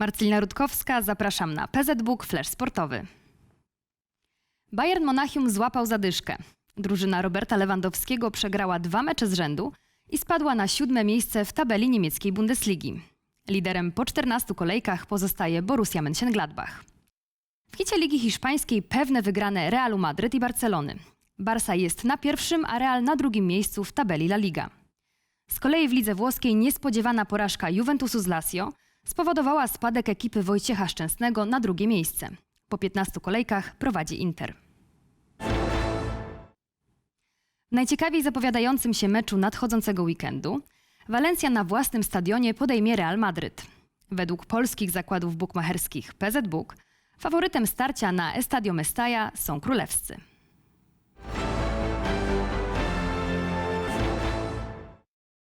Marcelina Rutkowska, zapraszam na PZBook Flash Sportowy. Bayern Monachium złapał zadyszkę. Drużyna Roberta Lewandowskiego przegrała dwa mecze z rzędu i spadła na siódme miejsce w tabeli niemieckiej Bundesligi. Liderem po 14 kolejkach pozostaje Borussia Mönchengladbach. W hicie Ligi Hiszpańskiej pewne wygrane Realu Madryt i Barcelony. Barca jest na pierwszym, a Real na drugim miejscu w tabeli La Liga. Z kolei w lidze włoskiej niespodziewana porażka Juventusu z Lazio spowodowała spadek ekipy Wojciecha Szczęsnego na drugie miejsce. Po 15 kolejkach prowadzi Inter. W najciekawiej zapowiadającym się meczu nadchodzącego weekendu Walencja na własnym stadionie podejmie Real Madryt. Według polskich zakładów bukmacherskich PZ Book faworytem starcia na Estadio Mestalla są królewscy.